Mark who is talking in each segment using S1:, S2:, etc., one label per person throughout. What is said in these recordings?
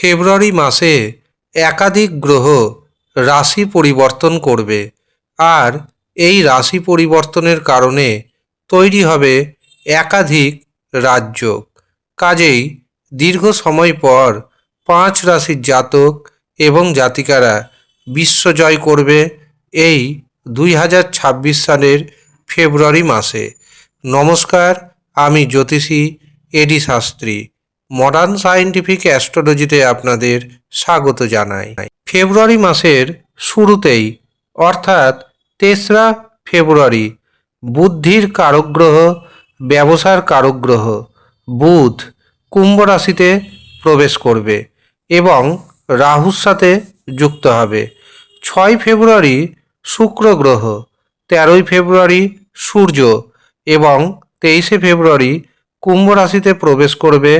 S1: ফেব্রুয়ারি মাসে একাধিক গ্রহ রাশি পরিবর্তন করবে। আর এই রাশি পরিবর্তনের কারণে তৈরি হবে একাধিক রাজযোগ কাজেই দীর্ঘ সময় পর পাঁচ রাশির জাতক এবং জাতিকারা বিশ্ব জয় করবে এই দুই হাজার ছাব্বিশ সালের ফেব্রুয়ারি মাসে। নমস্কার, আমি জ্যোতিষী এডি শাস্ত্রী। মডার্ন সায়েন্টিফিক অ্যাস্ট্রোলজিতে আপনাদের স্বাগত জানাই। ফেব্রুয়ারি মাসের শুরুতেই, অর্থাৎ তেসরা ফেব্রুয়ারি, বুদ্ধির কারকগ্রহ, ব্যবসার কারকগ্রহ, বুধ কুম্ভ রাশিতে প্রবেশ করবে এবং রাহুর সাথে যুক্ত হবে। ছয় ফেব্রুয়ারি শুক্র গ্রহ, তেরোই ফেব্রুয়ারি সূর্য এবং তেইশে ফেব্রুয়ারি কুম্ভ রাশিতে প্রবেশ করবে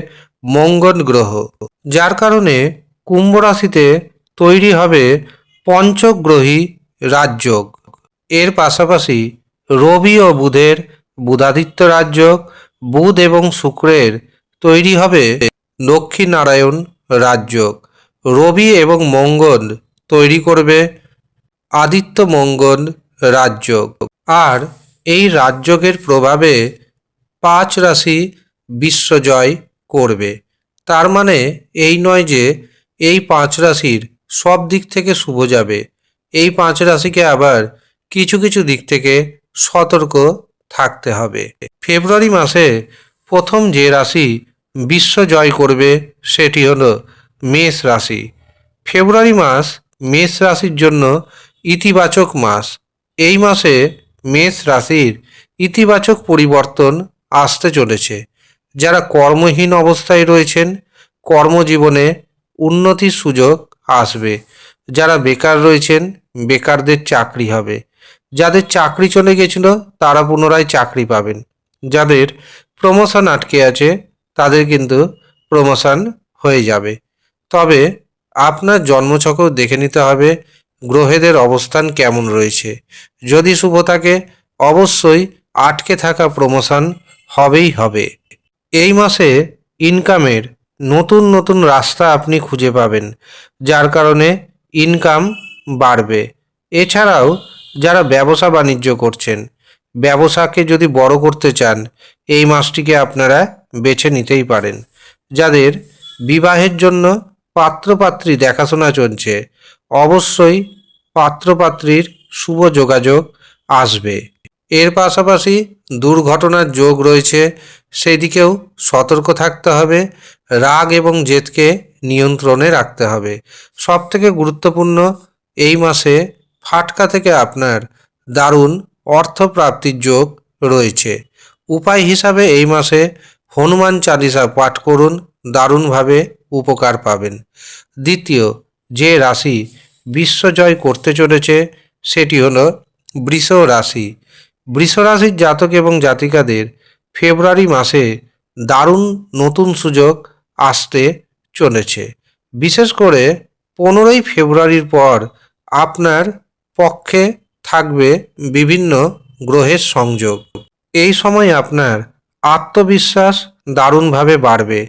S1: মঙ্গল গ্রহ, যার কারণে কুম্ভ রাশিতে তৈরি হবে পঞ্চগ্রহী রাজযোগ। এর পাশাপাশি রবি ও বুধের বুধাদিত্য রাজযোগ, বুধ এবং শুক্রের তৈরি হবে লক্ষ্মীনারায়ণ রাজযোগ। রবি এবং মঙ্গল তৈরি করবে আদিত্য মঙ্গল রাজযোগ। আর এই রাজযোগের প্রভাবে পাঁচ রাশি বিশ্বজয় করবে। তার মানে এই নয় যে এই পাঁচ রাশির সব দিক থেকে শুভ যাবে। এই পাঁচ রাশিকে আবার কিছু কিছু দিক থেকে সতর্ক থাকতে হবে। ফেব্রুয়ারি মাসে প্রথম যে রাশি বিশ্ব জয় করবে সেটি হলো মেষ রাশি। ফেব্রুয়ারি মাস মেষ রাশির জন্য ইতিবাচক মাস। এই মাসে মেষ রাশির ইতিবাচক পরিবর্তন আসতে চলেছে। যারা কর্মহীন অবস্থায় রয়েছেন, কর্মজীবনে উন্নতির সুযোগ আসবে। যারা বেকার রয়েছেন, বেকারদের চাকরি হবে। যাদের চাকরি চলে গেছিল, তারা পুনরায় চাকরি পাবেন। যাদের প্রমোশন আটকে আছে, তাদের কিন্তু প্রমোশন হয়ে যাবে। তবে আপনার জন্মছকও দেখে নিতে হবে গ্রহেদের অবস্থান কেমন রয়েছে। যদি শুভ থাকে, অবশ্যই আটকে থাকা প্রমোশন হবেই হবে। এই মাসে ইনকামের নতুন নতুন রাস্তা আপনি খুঁজে পাবেন, যার কারণে ইনকাম বাড়বে। এছাড়াও যারা ব্যবসা বাণিজ্য করছেন, ব্যবসাকে যদি বড় করতে চান, এই মাসটিকে আপনারা বেছে নিতেই পারেন। যাদের বিবাহের জন্য পাত্রপাত্রী দেখাশোনা চলছে, অবশ্যই পাত্রপাত্রীর শুভ যোগাযোগ আসবে। এর পাশাপাশি দুর্ঘটনার যোগ রয়েছে, সেদিকেও সতর্ক থাকতে হবে, রাগ এবং জেদকে নিয়ন্ত্রণে রাখতে হবে। সব থেকে গুরুত্বপূর্ণ, এই মাসে ফাটকা থেকে আপনার দারুণ অর্থপ্রাপ্তির যোগ রয়েছে। উপায় হিসাবে এই মাসে হনুমান চালিসা পাঠ করুন, দারুণভাবে উপকার পাবেন। দ্বিতীয়, যে রাশি বিশ্বজয় করতে চলেছে, সেটি হলো বৃষ রাশি। বৃষ রাশির জাতক এবং জাতিকাদের ফেব্রুয়ারি মাসে দারুণ নতুন সুযোগ আসতে চলেছে। বিশেষ করে পনেরোই ফেব্রুয়ারির পর আপনার পক্ষে থাকবে বিভিন্ন গ্রহের সংযোগ। এই সময় আপনার আত্মবিশ্বাস দারুণভাবে বাড়বে।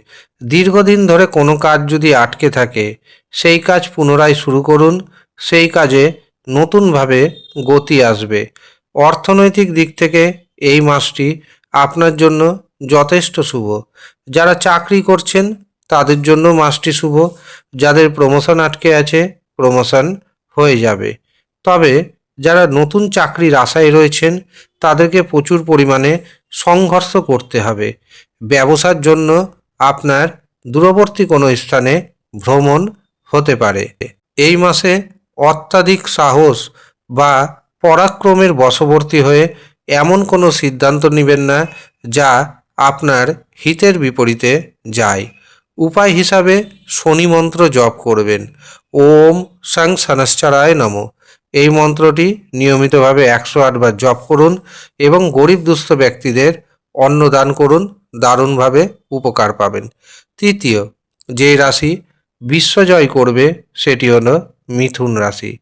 S1: দীর্ঘদিন ধরে কোনো কাজ যদি আটকে থাকে, সেই কাজ পুনরায় শুরু করুন, সেই কাজে নতুনভাবে গতি আসবে। অর্থনৈতিক দিক থেকে এই মাসটি আপনার জন্য যথেষ্ট শুভ। যারা চাকরি করছেন, তাদের জন্য মাসটি শুভ। যাদের প্রমোশন আটকে আছে প্রমোশন হয়ে যাবে। তবে যারা নতুন চাকরির আশায় রয়েছেন, তাদেরকে প্রচুর পরিমাণে সংঘর্ষ করতে হবে। ব্যবসার জন্য আপনার দূরবর্তী কোনো স্থানে ভ্রমণ হতে পারে। এই মাসে অত্যাধিক সাহস বা পরাক্রমের বশবর্তী হয়ে এমন কোনো সিদ্ধান্ত নেবেন না যা আপনার হিতের বিপরীতে যায়। উপায় হিসাবে শনি মন্ত্র জপ করবেন। ওম সাং সানশ্চারায় নম। এই মন্ত্রটি নিয়মিতভাবে একশো আটবার জপ করুন এবং গরিব দুস্থ ব্যক্তিদের অন্ন দান করুন, দারুণভাবে উপকার পাবেন। তৃতীয় যে রাশি বিশ্বজয় করবে সেটি হলো মিথুন রাশি।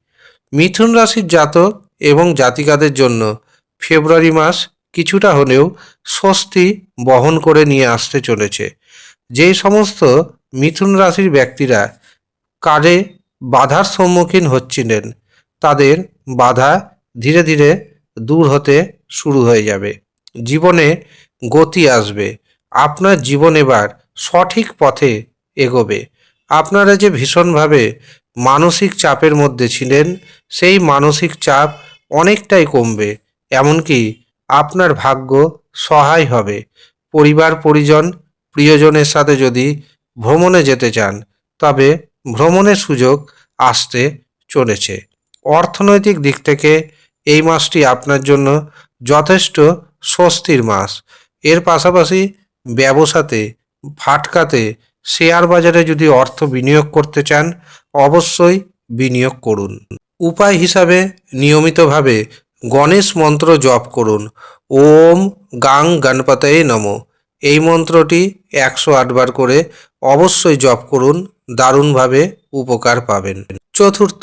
S1: মিথুন রাশির জাতক এবং জাতিকাদের জন্য ফেব্রুয়ারি মাস কিছুটা হলেও স্বস্তি বহন করে নিয়ে আসতে চলেছে। যে সমস্ত মিথুন রাশির ব্যক্তিরা কাজে বাধার সম্মুখীন হচ্ছিলেন, তাদের বাধা ধীরে ধীরে দূর হতে শুরু হয়ে যাবে। জীবনে গতি আসবে। আপনার জীবন এবার সঠিক পথে এগোবে। আপনারা যে ভীষণভাবে মানসিক চাপের মধ্যে ছিলেন, সেই মানসিক চাপ অনেকটাই কমবে, এমনকি আপনার ভাগ্য সহায় হবে। পরিবার, পরিজন, প্রিয়জনের সাথে যদি ভ্রমণে যেতে চান, তবে ভ্রমণের সুযোগ আসতে চলেছে। অর্থনৈতিক দিক থেকে এই মাসটি আপনার জন্য যথেষ্ট স্বস্তির মাস। এর পাশাপাশি ব্যবসাতে, ফাটকাতে, শেয়ার বাজারে যদি অর্থ বিনিয়োগ করতে চান, অবশ্যই বিনিয়োগ করুন। উপায় হিসাবে নিয়মিতভাবে গণেশ মন্ত্র জপ করুন। ওম গাং গণপতয়ে নম। এই মন্ত্রটি একশো আটবার করে অবশ্যই জপ করুন, দারুণভাবে উপকার পাবেন। চতুর্থ,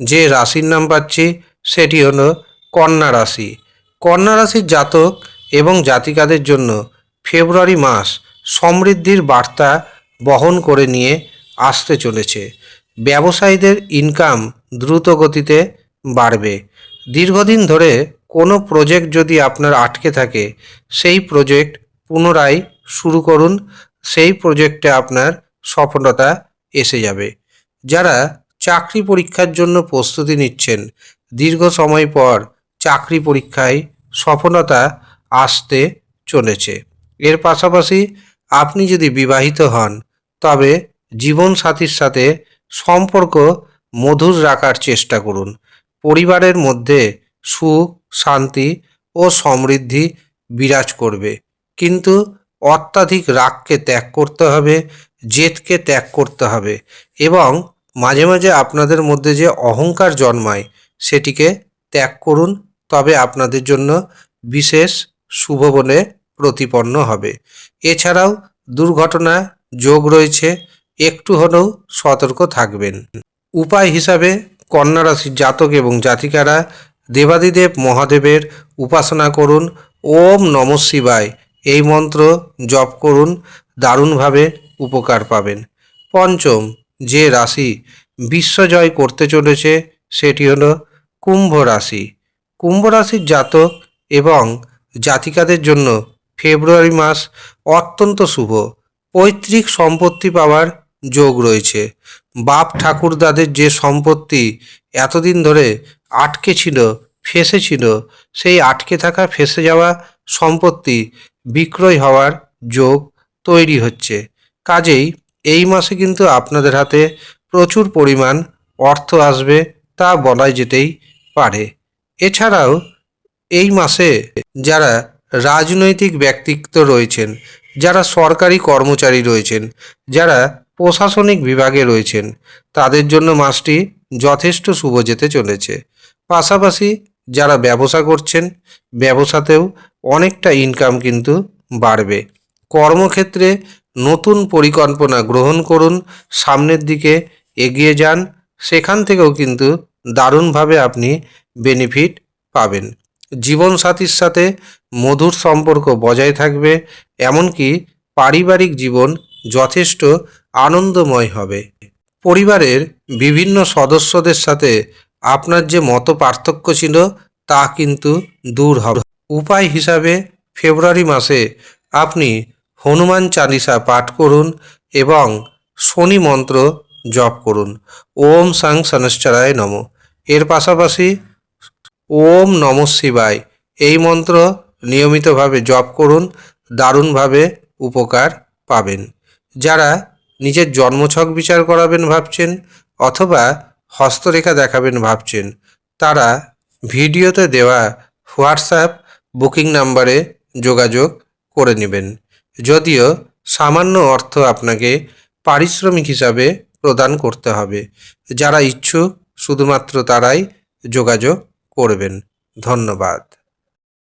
S1: যে রাশির নাম পাচ্ছি সেটি হল কন্যা রাশি। কন্যা রাশির জাতক এবং জাতিকাদের জন্য ফেব্রুয়ারি মাস সমৃদ্ধির বার্তা বহন করে নিয়ে আসতে চলেছে। ব্যবসায়ীদের ইনকাম দ্রুত গতিতে বাড়বে। দীর্ঘদিন ধরে কোনো প্রজেক্ট যদি আপনার আটকে থাকে, সেই প্রজেক্ট পুনরায় শুরু করুন। সেই প্রজেক্টে আপনার সফলতা এসে যাবে। যারা চাকরি পরীক্ষার জন্য প্রস্তুতি নিচ্ছেন, দীর্ঘ সময় পর চাকরি পরীক্ষায় সফলতা আসতে চলেছে। এর পাশাপাশি আপনি যদি বিবাহিত হন, তবে জীবনসাথীর সাথে সম্পর্ক মধুর রাখার চেষ্টা করুন। পরিবারের মধ্যে সুখ, শান্তি ও সমৃদ্ধি বিরাজ করবে। কিন্তু অত্যাধিক রাগকে ত্যাগ করতে হবে, জেদকে ত্যাগ করতে হবে এবং মাঝে মাঝে আপনাদের মধ্যে যে অহংকার জন্মায় সেটিকে ত্যাগ করুন, তবে আপনাদের জন্য বিশেষ শুভ বলে প্রতিপন্ন হবে। এছাড়াও দুর্ঘটনা যোগ রয়েছে, একটু হলেও সতর্ক থাকবেন। উপায় হিসাবে কন্যা রাশির জাতক এবং জাতিকারা দেবাদিদেব মহাদেবের উপাসনা করুন, ওম নম শিবায়। এই মন্ত্র জপ করুন, দারুণভাবে উপকার পাবেন। পঞ্চম, যে রাশি বিশ্বজয় করতে চলেছে, সেটি হলো কুম্ভ রাশি। কুম্ভ রাশির জাতক এবং জাতিকাদের জন্য ফেব্রুয়ারি মাস অত্যন্ত শুভ। পৈতৃক সম্পত্তি পাওয়ার যোগ রয়েছে। বাপ ঠাকুরদাদের যে সম্পত্তি এতদিন ধরে আটকে ছিল, ফেসে ছিল, সেই আটকে থাকা, ফেসে যাওয়া সম্পত্তি বিক্রয় হওয়ার যোগ তৈরি হচ্ছে। কাজেই এই মাসে কিন্তু আপনাদের হাতে প্রচুর পরিমাণ অর্থ আসবে তা বলাই যেতেই পারে। এছাড়াও এই মাসে যারা রাজনৈতিক ব্যক্তিত্ব রয়েছেন, যারা সরকারি কর্মচারী রয়েছেন, যারা প্রশাসনিক বিভাগে রয়েছেন। তাদের জন্য মাসটি যথেষ্ট শুভ যেতে চলেছে। পাশাপাশি যারা ব্যবসা করছেন, ব্যবসাতেও অনেকটা ইনকাম কিন্তু বাড়বে। কর্মক্ষেত্রে নতুন পরিকল্পনা গ্রহণ করুন, সামনের দিকে এগিয়ে যান, সেখান থেকেও কিন্তু দারুণভাবে আপনি বেনিফিট পাবেন। জীবনসাথীর সাথে মধুর সম্পর্ক বজায় থাকবে, এমনকি পারিবারিক জীবন যথেষ্ট আনন্দময় হবে। পরিবারের বিভিন্ন সদস্যদের সাথে আপনার যে মত পার্থক্য ছিল, তা কিন্তু দূর হবে। উপায় হিসাবে ফেব্রুয়ারি মাসে আপনি হনুমান চালিসা পাঠ করুন এবং শনি মন্ত্র জপ করুন। ওম সাং শনশ্চরায় নম। এর পাশাপাশি ওম নম শিবায় এই মন্ত্র নিয়মিতভাবে জপ করুন, দারুণভাবে উপকার পাবেন। যারা নিজের জন্মছক বিচার করাবেন ভাবছেন অথবা হস্তরেখা দেখাবেন ভাবছেন। তারা ভিডিওতে দেওয়া হোয়াটসঅ্যাপ বুকিং নাম্বারে যোগাযোগ করে নেবেন। যদিও সামান্য অর্থ আপনাকে পারিশ্রমিক হিসাবে প্রদান করতে হবে। যারা ইচ্ছুক, শুধুমাত্র তারাই যোগাযোগ করবেন। ধন্যবাদ।